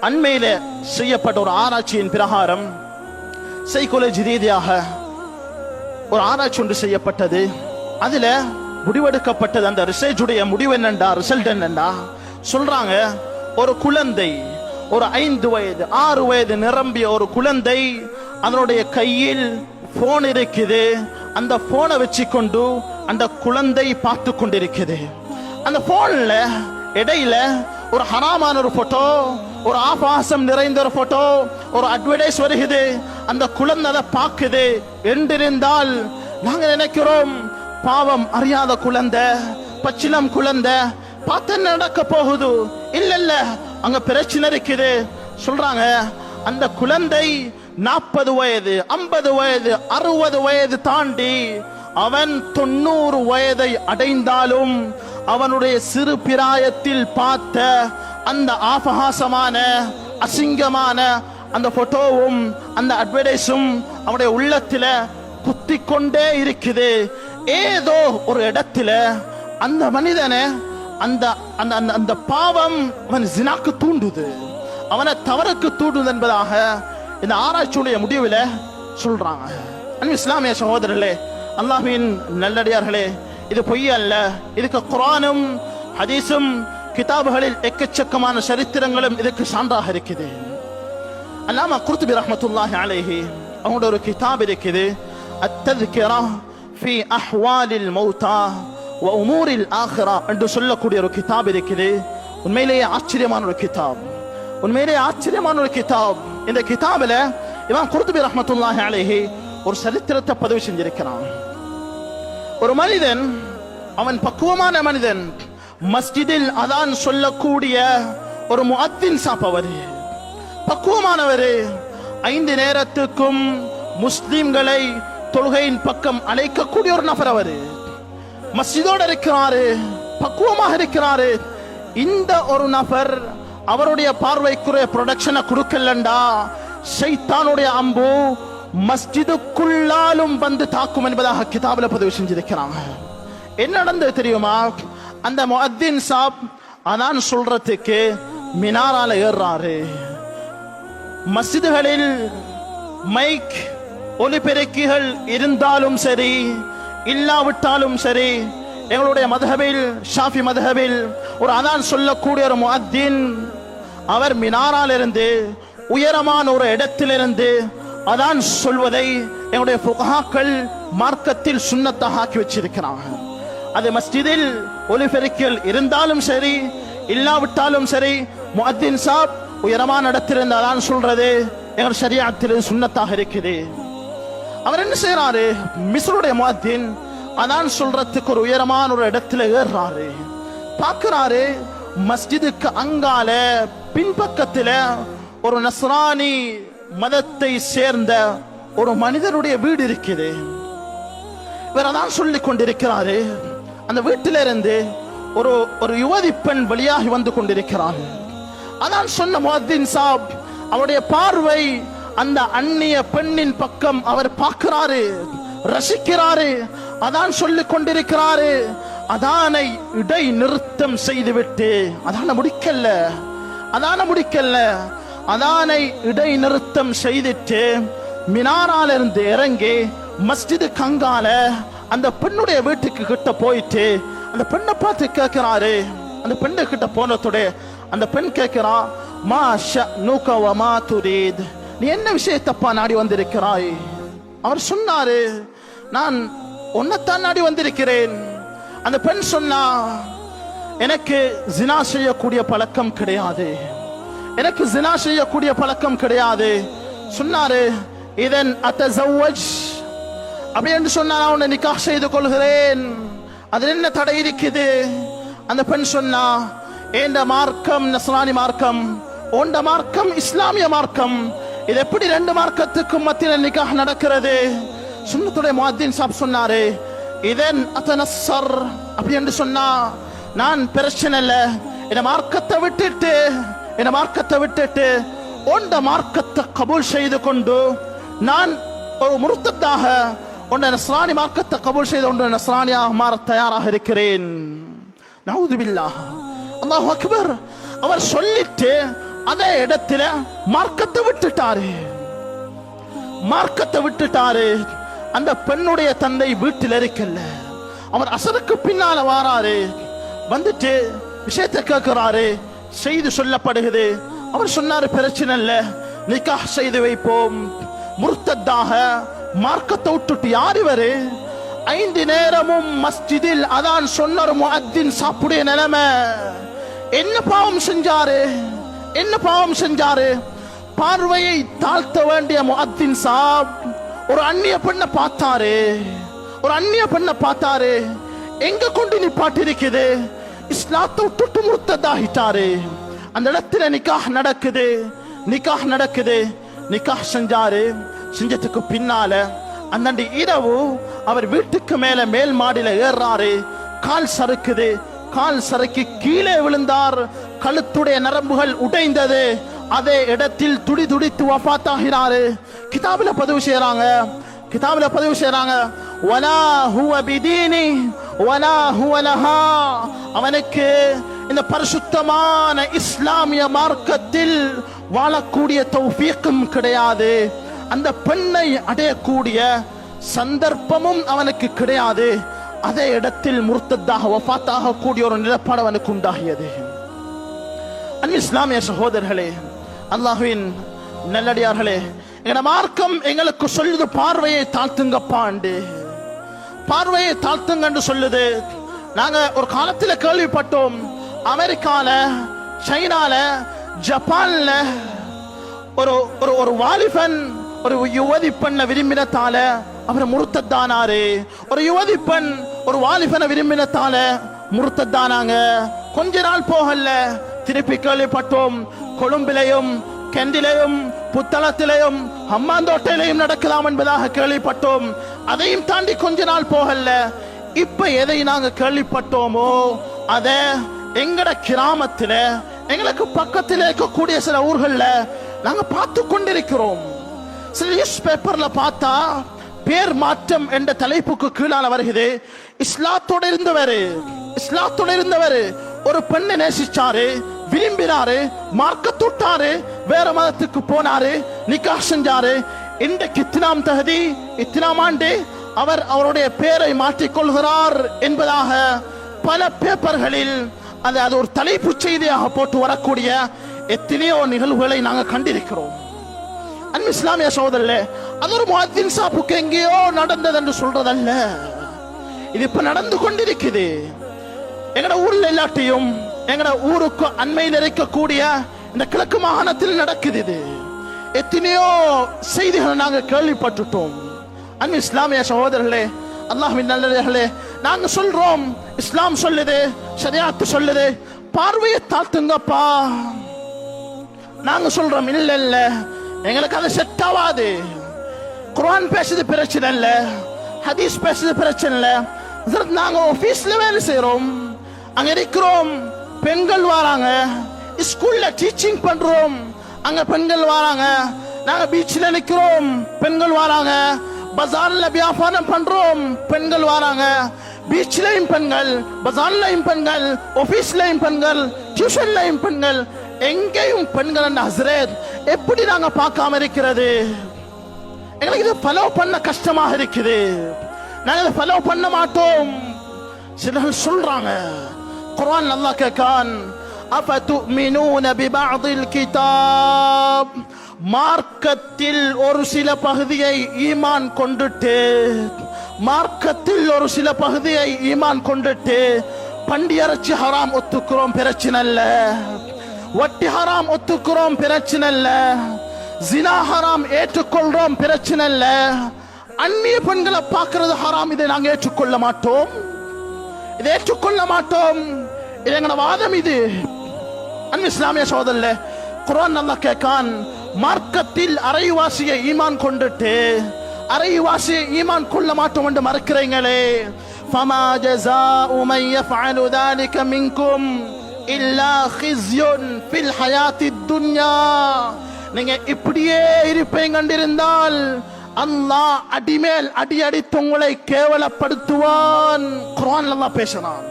அண்மையில செய்யப்பட்ட ஒரு ஆராய்ச்சியின் பிரகாரம் சைக்காலஜி ரீதியாக ஒரு ஆராய்ச்சி ஒன்று செய்யப்பட்டது. அதுல முடிவெடுக்கப்பட்டது. அந்த ரிசர்ச்சுடைய முடிவு என்னண்டா? ரிசல்ட் என்னண்டா? சொல்றாங்க ஒரு குழந்தை ஒரு ஐந்து வயது ஆறு வயது நிரம்பிய ஒரு குழந்தை அதனுடைய கையில் போன் இருக்குது. அந்த போனை வச்சுக்கொண்டு அந்த குழந்தை பார்த்து கொண்டிருக்குது அந்த போன்ல இடையில ஒரு ஹராமான ஒரு போட்டோ ஒரு ஆபாசம் நிறைந்த ஒரு போட்டோ ஒரு அட்வர்டைஸ் வருகிறது. அந்த குழந்தை அதை பார்க்குது. என்றிருந்தால் நாங்கள் நினைக்கிறோம் பாவம் அறியாத குழந்தை பச்சிலம் குழந்தை பார்த்து நடக்க போகுது? இல்ல இல்ல அங்க பிரச்சனை இருக்குது. சொல்றாங்க அந்த குழந்தை நாற்பது வயது ஐம்பது வயது அறுபது வயது தாண்டி அவன் தொண்ணூறு வயதை அடைந்தாலும் அவனுடைய சிறு பிராயத்தில் பார்த்த அந்த ஆபகாசமான அசிங்கமான அந்த போட்டோவும் அந்த அட்வர்டைஸும் அவனுடைய உள்ளத்தில் குத்தி கொண்டே இருக்குது. ஏதோ ஒரு இடத்துல அந்த மனிதனை அந்த அந்த அந்த அந்த பாவம் அவன் ஜினாக்கு தூண்டுது. அவனை தவறுக்கு தூண்டுது என்பதாக இந்த ஆராய்ச்சியுடைய முடிவில் சொல்றாங்க. அன்பு இஸ்லாமிய சகோதரர்களே அல்லாஹின் நல்லடியார்களே இது பொய் அல்ல இதுக்கு குரானும் ஹதீஸும் கிதாபுகளில் எக்கச்சக்கமான சரித்திரங்களும் இதுக்கு சான்றாக இருக்குது அல்லாம குர்துபி ரஹமத்துல்லாஹி அலைஹி அவங்களோட ஒரு கிதாப் இருக்குது அத்ததுக்கிரா ஃபி அஹ்வாலில் மௌதா வ உமூரில் ஆஹ்ரா என்று சொல்லக்கூடிய ஒரு கிதாப் இருக்குது உண்மையிலேயே ஆச்சரியமான ஒரு கிதாப் உண்மையிலேயே ஆச்சரியமான ஒரு கிதாப் இந்த கிதாபில் இவன் குர்துபி ரஹமத்துல்லாஹி அலைஹி ஒரு சரித்திரத்தை பதிவு செஞ்சிருக்கிறான் ஒரு மனிதன் அவன் பக்குவமான மனிதன் மஸ்ஜிதில் அதான் சொல்லக்கூடிய ஒரு முஅத்தின் சாப்பவர். பக்குவமானவர் ஐந்து நேரத்துக்கும் முஸ்லிம்களை தொழுகையின் பக்கம் அழைக்கக்கூடிய ஒரு நபர் அவர். மஸ்ஜிதோடு இருக்கிறாரு பக்குவமாக இருக்கிறாரு. இந்த ஒரு நபர் அவருடைய பார்வைக்குரிய ப்ரொடக்ஷனை கொடுக்கலண்டா? சைத்தானுடைய அம்பு மஸ்ஜிதுக்குள்ளாலும் வந்து தாக்கும் என்பதாக கிதாபில் பதிவு செஞ்சிருக்கிறாங்க என்ன நடந்தது தெரியுமா? அந்த முஹத்தின் சாப் அதான் சொல்றதுக்கு மினாரால ஏறுறாரு. மஸ்ஜிதுகளில் மைக் ஒலிபெருக்கிகள் இருந்தாலும் சரி இல்லாவிட்டாலும் சரி எங்களுடைய மதஹபில் ஷாஃபி மதஹபில் ஒரு அதான் சொல்லக்கூடிய ஒரு முஹத்தின் அவர் மினாரால் இருந்து உயரமான ஒரு இடத்திலிருந்து அதான் சொல்வதை எங்களுடைய புகாக்கள் மார்க்கத்தில் சுண்ணத்தாக ஆக்கி வச்சிருக்கிறாங்க. அது மஸ்ஜிதில் ஒலிபெருக்கில் இருந்தாலும் சரி இல்லாவிட்டாலும் சரி முஹத்தின் சாப் உயரமான இடத்திலிருந்து அதான் சொல்றது எங்கள் சரியாத்தில் சுண்ணத்தாக இருக்குது. அவர் என்ன செய்யறாரு மிஸ்ருடைய முகத்தின் அதான் சொல்றதுக்கு ஒரு உயரமான ஒரு இடத்துல ஏறுறாரு. பார்க்கிறாரு மஸ்ஜிதுக்கு அங்கால பின்பக்கத்துல ஒரு நஸ்ரானி மதத்தை சேர்ந்த ஒரு மனிதனுடைய வீடு இருக்குது. இவர் அதான் சொல்லி கொண்டிருக்கிறாரு. அந்த வீட்டிலிருந்து ஒரு ஒரு யுவதி பெண் வழியாகி வந்து கொண்டிருக்கிறார். அதான் சொன்ன முஹத்தின் சாப் அவருடைய பார்வை அந்த அந்நிய பெண்ணின் பக்கம் அவர் பார்க்கிறாரு ரசிக்கிறாரு அதான் சொல்லி கொண்டிருக்கிறாரு. அதானை இடை நிறுத்தம் செய்துவிட்டு அதான முடிக்கல அதான முடிக்கல அதானை இடைநிறுத்தம் செய்துட்டு மினாரால இருந்து இறங்கி மஸ்ஜிது கங்கால அந்த பெண்ணுடைய வீட்டுக்கு கிட்ட போயிட்டு அந்த பெண்ணை பார்த்து கேட்கிறாரு. அந்த பெண்ணு கிட்ட போனதோட அந்த பெண் கேட்கிறா மா ஷ நூகவமா துரீத். நீ என்ன விஷயத்தப்பா நாடி வந்திருக்கிறாய்? அவர் சொன்னாரு நான் உன்னைத்தான் நாடி வந்திருக்கிறேன். அந்த பெண் சொன்னா எனக்கு ஜினா செய்யக்கூடிய பழக்கம் கிடையாது. எனக்கு ஜினா செய்யக்கூடிய பழக்கம் கிடையாது. சொன்னாரு இதன் அத்தசவஜ். அப்படி என்று சொன்னா நான் உன்னை நிக்காஹ் செய்து கொள்கிறேன். அதில் என்ன தடை இருக்குது அந்த பெண் சொன்னா ஏண்ட மார்க்கம் நஸ்ரானி மார்க்கம். ஓண்ட மார்க்கம் இஸ்லாமிய மார்க்கம். இது எப்படி ரெண்டு மார்க்கத்துக்கும் மத்தியில் நிக்காக நடக்கிறது? சுண்ணத்துடைய முஅத்தின் சாப் சொன்னாரு இதன் அத்தனசர் அப்படி என்று சொன்னா நான் பிரச்சனை இல்லை. இந்த மார்க்கத்தை விட்டுட்டு இந்த மார்க்கத்தை விட்டுட்டு உண்ட மார்க்கத்தை கபூல் செய்து கொண்டு நான் ஒரு முருத்தத்தாக உன்னை நஸ்ரானி மார்க்கத்தை கபூல் செய்து கொண்டு நஸ்ரானியாக மாற தயாராக இருக்கிறேன் நவுதுபில்லாக அல்லாஹ் அக்பர் அவர் சொல்லிட்டு அதே இடத்துல மார்க்கத்தை விட்டுட்டாரு மார்க்கத்தை விட்டுட்டாரு அந்த பெண்ணுடைய தந்தை வீட்டில் இருக்கல்ல அவர் அசருக்கு பின்னால வாராரு வந்துட்டு விஷயத்தை கேட்கிறாரு செய்து சொல்லப்படுகிறது. அவர் சொன்னார் பிரச்சனை இல்ல நிக்கா செய்து வைப்போம். முர்த்ததாக மார்க்கத்தை விட்டுட்டு யார் இவரு? ஐந்து நேரமும் மஸ்ஜிதில் அதான் சொன்னார் முஅத்தின் சாப்பிடைய நிலைமை. என்ன பாவம் செஞ்சாரு? என்ன பாவம் செஞ்சாரு? பார்வையை தாழ்த்த வேண்டிய முஅத்தின் சாப் ஒரு அந்நிய பெண்ணை பார்த்தாரு. ஒரு அந்நிய பெண்ணை பார்த்தாரு. எங்க கொண்டு நிப்பாட்டிருக்குது? இஸ்லாத்தை விட்டுட்டு முர்த்ததாகிட்டாரு அந்த இடத்துல நிக்காஹ் நடக்குது. நிக்காஹ் நடக்குது. நிக்காஹ் செஞ்சாரு. செஞ்சதுக்கு பின்னால அந்தண்டு இரவு அவர் வீட்டுக்கு மேல மேல் மாடியில ஏறாரு கால் சறுக்குது. கால் சறுக்கி கீழே விழுந்தார். கழுத்துடைய நரம்புகள் உடைந்தது. அதே இடத்தில் துடி துடித்து வஃபாத்தாகிறாரு கிதாபில பதிவு செய்யறாங்க கிதாபில பதிவு செய்யறாங்க வலா ஹுவ பிதீனி அவனுக்கு இந்த பரிசுத்தமான இஸ்லாமிய மார்க்கத்தில் வாழக்கூடிய தௌஃபீக்கும் கிடையாது அந்த பெண்ணை அடையக்கூடிய சந்தர்ப்பமும் அவனுக்கு கிடையாது அதே இடத்தில் முர்த்ததாக ஒஃபாத்தாக கூடிய ஒரு நிலப்பாடு அவனுக்கு உண்டாகியது அன் இஸ்லாமிய சகோதரர்களே அல்லாஹுவின் நல்லடியார்களே எங்கட மார்க்கம் எங்களுக்கு சொல்லுது பார்வையை தாழ்த்துங்கப்பாண்டு பார்வையை தாழ்த்துங்கன்னு சொல்லுது. நாங்க ஒரு காலத்துல கேள்விப்பட்டோம். அமெரிக்கால சைனால ஜப்பான்ல ஒரு ஒரு ஒரு வாலிபன் ஒரு யுவதி பெண்ணை விரும்பினத்தால அவர் முருத்தத்தானாரு ஒரு யுவதி பெண் ஒரு வாலிபனை விரும்பினத்தால முருத்தத்தானாங்க கொஞ்ச நாள் போகல திருப்பி கேள்விப்பட்டோம். கொழும்பிலையும் கெண்டிலையும் புத்தளத்திலையும் அம்மாந்தோட்டையிலையும் நடக்கலாம் என்பதாக கேள்விப்பட்டோம். அதையும் தாண்டி கொஞ்ச நாள் போகல. இப்ப எதை நாங்க கேள்விப்பட்டோமோ அத எங்கட கிராமத்துல எங்களுக்கு பக்கத்தில் இருக்கக்கூடிய சில ஊர்கள்ல நாங்க பார்த்து கொண்டிருக்கிறோம். சில நியூஸ் பேப்பர்ல பார்த்தா பேர் மாற்றம் என்ற தலைப்புக்கு கீழால வருகிறது. இஸ்லாத்தோட இருந்தவர் இஸ்லாத்தோட இருந்தவர் ஒரு பெண்ணை நேசிச்சாரு விரும்பினாரு மார்க்க தொட்டாரு வேற மதத்துக்கு போனாரு நிக்கா செஞ்சாரு இன்றைக்கு இத்தினாம் தகுதி இத்தினாம் ஆண்டு அவர் அவருடைய பெயரை மாற்றிக்கொள்கிறார் என்பதாக பல பேப்பர்களில் அது அது ஒரு தலைப்பு செய்தியாக போட்டு வரக்கூடிய எத்தனையோ நிகழ்வுகளை நாங்கள் கண்டிருக்கிறோம். அன்பு இஸ்லாமிய சகோதரர்களே அது ஒரு முஅத்தின் சாப்புக்கு எங்கேயோ நடந்தது என்று சொல்றதல்ல. இது இப்ப நடந்து கொண்டிருக்குது. எங்கட ஊர்ல இல்லாட்டியும் எங்கட ஊருக்கு அண்மையில் இருக்கக்கூடிய இந்த கிழக்கு மாகாணத்தில் நடக்குது இது. எத்தனையோ செய்திகளை நாங்கள் கேள்விப்பட்டுட்டோம். அன்பு இஸ்லாமிய சகோதரர்களே அல்லாஹின் நல்லவர்களே நாங்க சொல்றோம் இஸ்லாம் சொல்லுது சரியாத்து சொல்லுது பார்வையை தாழ்த்துங்கப்பா. நாங்க சொல்றோம் இல்ல இல்ல எங்களுக்கு அது செட் ஆகாது குரான் பேசுறது பிரச்சனை இல்ல ஹதீஸ் பேசுறது பிரச்சனை இல்ல. நாங்கள் நாங்க ஆபீஸ்ல வேலை செய்கிறோம் அங்க இருக்கிறோம் பெண்கள் வராங்க ஸ்கூல்ல டீச்சிங் பண்றோம். அங்க பெண்கள் வராங்க. நாங்க பீச்ல நிக்கிறோம். பெண்கள் வராங்க. பஜார்ல வியாபாரம் பண்றோம். பெண்கள் வராங்க. பீச்லயும் பெண்கள் பஜார்லயும் பெண்கள் ஆபீஸ்லயும் பெண்கள் டியூஷன்லயும் பெண்கள் எங்கேயும் பெண்கள் என்ற ஹசரத் எப்படி நாங்க பார்க்காம இருக்கிறது? எங்களுக்கு இது ஃபாலோ பண்ண கஷ்டமாக இருக்குது. நாங்க இதை ஃபாலோ பண்ண மாட்டோம். சிலர்கள் சொல்றாங்க. குரான் நல்லா கேட்கான். மார்க்கத்தில் ஒரு சில பகுதியை ஈமான் கொண்டுட்டு மார்க்கத்தில் ஒரு சில பகுதியை ஈமான் கொண்டுட்டு பண்டி அரைச்சி ஹராம் ஒத்துக்கிறோம் பிரச்சனை இல்ல வட்டி ஹராம் ஒத்துக்கிறோம் பிரச்சனை இல்ல ஜினா ஹராம் ஏற்றுக்கொள்றோம் பிரச்சனை இல்ல அந்நிய பெண்களை பார்க்கறது ஹராம் இதை நாங்கள் ஏற்றுக்கொள்ள மாட்டோம் இதை ஏற்றுக்கொள்ள மாட்டோம் இது எங்களோட வாதம் இது அன்பு இஸ்லாமிய சோதல்ல குர்ஆன் நல்லா கேட்கான் மார்க்கத்தில் அரைவாசியை ஈமான் கொண்டுட்டு அரைவாசியை ஈமான் கொள்ள மாட்டோம் என்று மறுக்கிறீங்களே فما جزاء من يفعل ذلك منكم إلا خزي في الحياة الدنيا நீங்க இப்படியே இருப்பேன் கண்டிருந்தால் அல்லாஹ் அடிமேல் அடி அடித்து உங்களை கேவலப்படுத்துவான் குர்ஆன் அல்லாஹ் பேசினான்